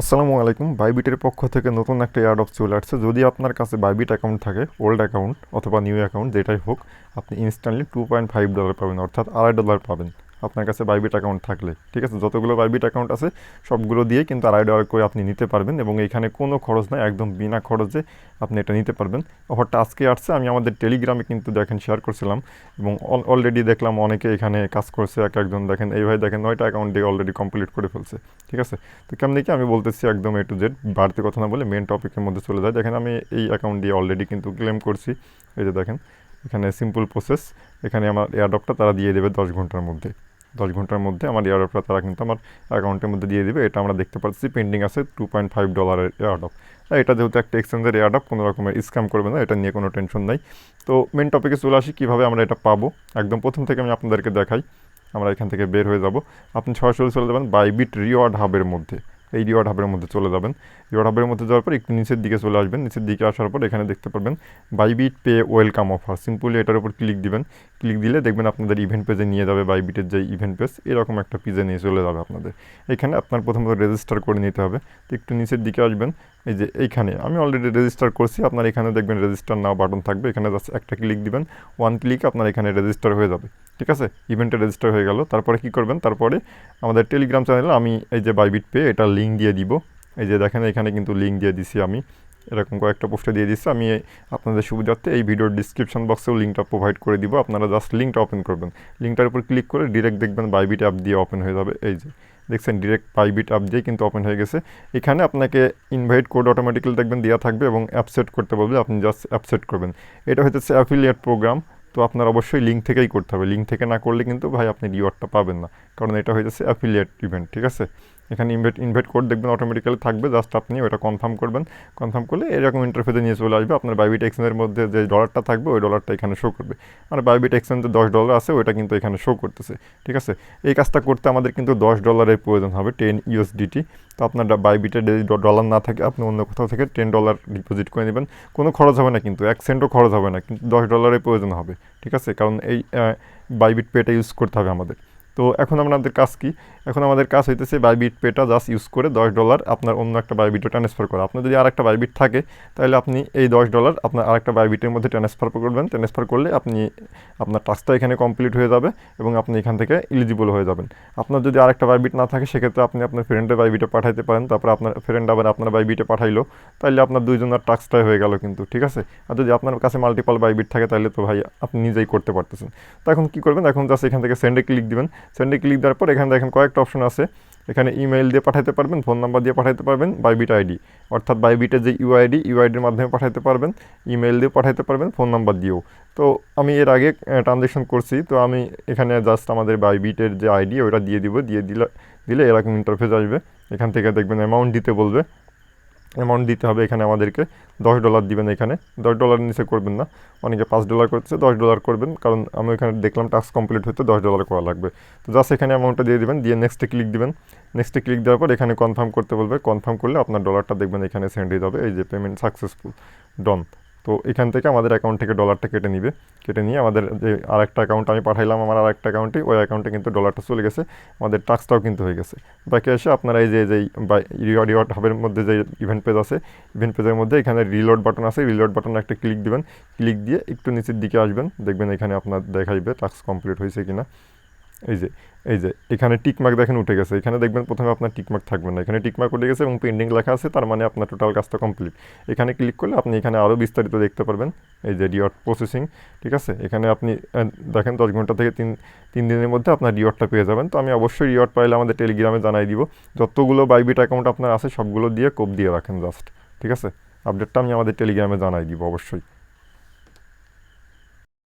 আসসালামু আলাইকুম। বাইবিটের পক্ষ থেকে নতুন একটা এয়ার অফ চলে আসছে। যদি আপনার কাছে বাইবিট অ্যাকাউন্ট থাকে ওল্ড অ্যাকাউন্ট অথবা নিউ অ্যাকাউন্ট যেটাই হোক, আপনি instantly two point five dollar পাবেন, অর্থাৎ আড়াই ডলার পাবেন। আপনার কাছে বাইবিট অ্যাকাউন্ট থাকলে, ঠিক আছে? যতগুলো বাইবিট অ্যাকাউন্ট আছে, সবগুলো দিয়ে কিন্তু আড়াই ডলার করে আপনি নিতে পারবেন এবং এখানে কোনো খরচ নাই, একদম বিনা খরচে আপনি এটা নিতে পারবেন। অফারটা আজকে আসছে, আমি আমাদের টেলিগ্রামে কিন্তু দেখেন শেয়ার করছিলাম এবং অলরেডি দেখলাম অনেকে এখানে কাজ করছে, এক একজন দেখেন এইভাবে দেখেন, নয়টা অ্যাকাউন্ট দিয়ে অলরেডি কমপ্লিট করে ফেলছে, ঠিক আছে? তো কেমনি কি আমি বলতেছি একদম এ টু জেড বাড়তি কথা না বলে মেন টপিকের মধ্যে চলে যায়। দেখেন, আমি এই অ্যাকাউন্ট দিয়ে অলরেডি কিন্তু ক্লেম করছি, এই যে দেখেন, এখানে সিম্পল প্রসেস এখানে আমার এয়ারডপটা তারা দিয়ে দেবে দশ ঘণ্টার মধ্যে। দশ ঘণ্টার মধ্যে আমার এয়ারডপটা তারা কিন্তু আমার অ্যাকাউন্টের মধ্যে দিয়ে দেবে। এটা আমরা দেখতে পাচ্ছি পেন্ডিং আছে টু পয়েন্ট ফাইভ ডলারের এয়ারডপ এটা যেহেতু একটা এক্সচেঞ্জের এয়ারডপ কোনো রকমের স্ক্যাম করবে না, এটা নিয়ে কোনো টেনশন নাই। তো মেন টপিকে চলে আসি, কীভাবে আমরা এটা পাবো? একদম প্রথম থেকে আমি আপনাদেরকে দেখাই, আমরা এখান থেকে বের হয়ে যাব। আপনি সরাসরি চলে যাবেন বাইবিট রিওয়ার্ড হাবের মধ্যে। এই রিওয়ার্ড হাবের মধ্যে চলে যাবেন। রিওয়ার্ড হাবের মধ্যে যাওয়ার পর একটু নিচের দিকে চলে আসবেন। নিচের দিকে আসার পর এখানে দেখতে পারবেন Bybit pay welcome offer simply এটার উপর ক্লিক দিবেন। ক্লিক দিলে দেখবেন আপনাদের ইভেন্ট পেজে নিয়ে যাবে বাইবিটের যে ইভেন্ট পেজ এরকম একটা পেজে নিয়ে চলে যাবে আপনাদের। এখানে আপনার প্রথমত রেজিস্টার করে নিতে হবে। তো একটু নিচের দিকে আসবেন। এই যে এইখানে, আমি অলরেডি রেজিস্টার করছি। আপনার এখানে দেখবেন রেজিস্টার নাও বাটন থাকবে। এখানে জাস্ট একটা ক্লিক দিবেন। ওয়ান ক্লিক আপনার এখানে রেজিস্টার হয়ে যাবে। ঠিক আছে? ইভেন্টে রেজিস্টার হয়ে গেল। তারপরে কি করবেন? তারপরে আমাদের টেলিগ্রাম চ্যানেলে আমি এই যে বাইবিট পে এটা লিঙ্ক দিয়ে দিব। এই যে দেখেন, এখানে কিন্তু লিঙ্ক দিয়ে দিছি আমি। এরকম কয়েকটা পোস্টে দিয়ে দিচ্ছি আমি আপনাদের সুবিধার্থে এই ভিডিওর ডিসক্রিপশন বক্সেও লিঙ্কটা প্রোভাইড করে দিব। আপনারা জাস্ট লিঙ্কটা ওপেন করবেন। লিঙ্কটার উপর ক্লিক করে ডিরেক্ট দেখবেন বাইবিট অ্যাপ দিয়ে ওপেন হয়ে যাবে। এই যে, দেখছেন? ডিরেক্ট বাইবিট অ্যাপ দিয়ে কিন্তু ওপেন হয়ে গেছে। এখানে আপনাকে ইনভাইট কোড অটোমেটিক্যালি দেখবেন দেওয়া থাকবে এবং অ্যাপ সেট করতে বলবে। আপনি জাস্ট অ্যাপ সেট করবেন। এটা হচ্ছে অ্যাফিলিয়েট প্রোগ্রাম তো আপনার অবশ্যই লিঙ্ক থেকেই করতে হবে। লিঙ্ক থেকে না করলে কিন্তু ভাই আপনি রিওয়ার্ডটা পাবেন না। কারণ এটা হয়েছে অ্যাফিলিয়েট ইভেন্ট ঠিক আছে? এখানে ইনভাইট ইনভাইট কোড দেখবেন অটোমেটিক্যালি থাকবে জাস্ট আপনি ওটা কনফার্ম করবেন। কনফার্ম করলে এরকম ইন্টারফেসে নিয়ে চলে আসবে। আপনার বাইবিট এক্সচেঞ্জের মধ্যে যে ডলারটা থাকবে, ওই ডলারটা এখানে শো করবে। আর বাইবিট এক্সচেঞ্জে দশ ডলার আছে, ওইটা কিন্তু এখানে শো করতেছে, ঠিক আছে? এই কাজটা করতে আমাদের কিন্তু দশ ডলারের প্রয়োজন হবে টেন ইউএসডিটি তো আপনার বাইবিটের যদি ডলার না থাকে, আপনি অন্য কোথাও থেকে টেন ডলার ডিপোজিট করে নেবেন। কোনো খরচ হবে না কিন্তু, এক সেন্টও খরচ হবে না, কিন্তু দশ ডলারের প্রয়োজন হবে, ঠিক আছে? কারণ এই বাইবিট পেটা ইউজ করতে হবে আমাদের। তো এখন আমাদের কাজ কি? এখন আমাদের কাজ হইতেছে বাইবিট পেটা জাস্ট ইউজ করে দশ ডলার আপনার অন্য একটা বাইবিটে ট্রান্সফার করা। আপনার যদি আর একটা বাইবিট থাকে, তাহলে আপনি এই দশ ডলার আপনার আরেকটা বাইবিটের মধ্যে ট্রান্সফার করবেন। ট্রান্সফার করলে আপনি, আপনার টাস্কটা এখানে কমপ্লিট হয়ে যাবে এবং আপনি এখান থেকে ইলিজিবল হয়ে যাবেন। আপনার যদি আরেকটা বাইবিট না থাকে, সেক্ষেত্রে আপনি আপনার ফ্রেন্ডের বাইবিটে পাঠাইতে পারেন। তারপর আপনার ফ্রেন্ড আবার আপনার বাইবিটে পাঠাইলো তাহলে আপনার দুইজনের টাস্কটাই হয়ে গেল কিন্তু, ঠিক আছে? আর যদি আপনার কাছে মাল্টিপল বাইবিট থাকে তাহলে তো ভাই আপনি নিজেই করতে পারতেছেন। তো এখন কী করবেন? এখন জাস্ট এখান থেকে সেন্ডে ক্লিক দিবেন। সেন্ডে ক্লিক দেওয়ার পর এখানে দেখেন কয়েকটা অপশন আছে। এখানে ইমেইল দিয়ে পাঠাতে পারবেন ফোন নাম্বার দিয়ে পাঠাতে পারবেন বাইবিট আইডি অর্থাৎ বাইবিটের যে ইউআইডি ইউআইডির মাধ্যমে পাঠাতে পারবেন ইমেইল দিয়ে পাঠাতে পারবেন ফোন নাম্বার দিয়েও। তো আমি এর আগে ট্রানজ্যাকশন করছি, তো আমি এখানে জাস্ট আমাদের বাইবিটের যে আইডি ওটা দিয়ে দিব, দিয়ে দিলে দিলে এরকম ইন্টারফেস আসবে। এখান থেকে দেখবেন অ্যামাউন্ট দিতে বলবে। অ্যামাউন্ট দিতে হবে এখানে আমাদেরকে। দশ ডলার দিবেন এখানে। দশ ডলার নিচে করবেন না। অনেকে পাঁচ ডলার করতেছে, দশ ডলার করবেন। কারণ আমি এখানে দেখলাম টাস্ক কমপ্লিট হতে দশ ডলার করা লাগবে। তো জাস্ট এখানে অ্যামাউন্টটা দিয়ে দেবেন, দিয়ে নেক্সটে ক্লিক দিবেন। নেক্সটে ক্লিক দেওয়ার পর এখানে কনফার্ম করতে বলবে। কনফার্ম করলে আপনার ডলারটা দেখবেন এখানে সেন্ড হয়ে যাবে। এই যে পেমেন্ট সাকসেসফুল ডন তো এখান থেকে আমাদের অ্যাকাউন্ট থেকে ডলারটা কেটে নিবে। কেটে নিয়ে আমাদের যে আরেকটা অ্যাকাউন্ট আমি পাঠাইলাম, আমার আরেকটা অ্যাকাউন্টে ওই অ্যাকাউন্টে কিন্তু ডলারটা চলে গেছে। আমাদের টাস্কটাও কিন্তু হয়ে গেছে। বাকি এসে আপনারা এই যে যেই রিওয়ার্ড রিওয়ার্ড হাবের মধ্যে যে ইভেন্ট পেজ আছে ইভেন্ট পেজের মধ্যে এখানে রিলোড বাটন আছে। রিলোড বাটনে একটা ক্লিক দিবেন। ক্লিক দিয়ে একটু নিচের দিকে আসবেন। দেখবেন এখানে আপনার দেখাইবে টাস্ক কমপ্লিট হয়েছে কিনা। এই যে এই যে, এখানে টিকমার্ক দেখেন উঠে গেছে। এখানে দেখবেন প্রথমে আপনার টিকমার্ক থাকবে না। এখানে টিকমার্ক উঠে গেছে এবং পেন্ডিং লেখা আছে, তার মানে আপনার টোটাল কাজটা কমপ্লিট এখানে ক্লিক করলে আপনি এখানে আরও বিস্তারিত দেখতে পারবেন। এই যে রিওয়ার্ড প্রসেসিং ঠিক আছে? এখানে আপনি দেখেন দশ ঘণ্টা থেকে তিন তিন দিনের মধ্যে আপনার রিওয়ার্ডটা পেয়ে যাবেন। তো আমি অবশ্যই রিওয়ার্ড পাইলে আমাদের টেলিগ্রামে জানাই দিব। যতগুলো বাইবিট অ্যাকাউন্ট আপনার আছে, সবগুলো দিয়ে কোপ দিয়ে রাখেন জাস্ট ঠিক আছে? আপডেটটা আমি আমাদের টেলিগ্রামে জানাই দিব অবশ্যই।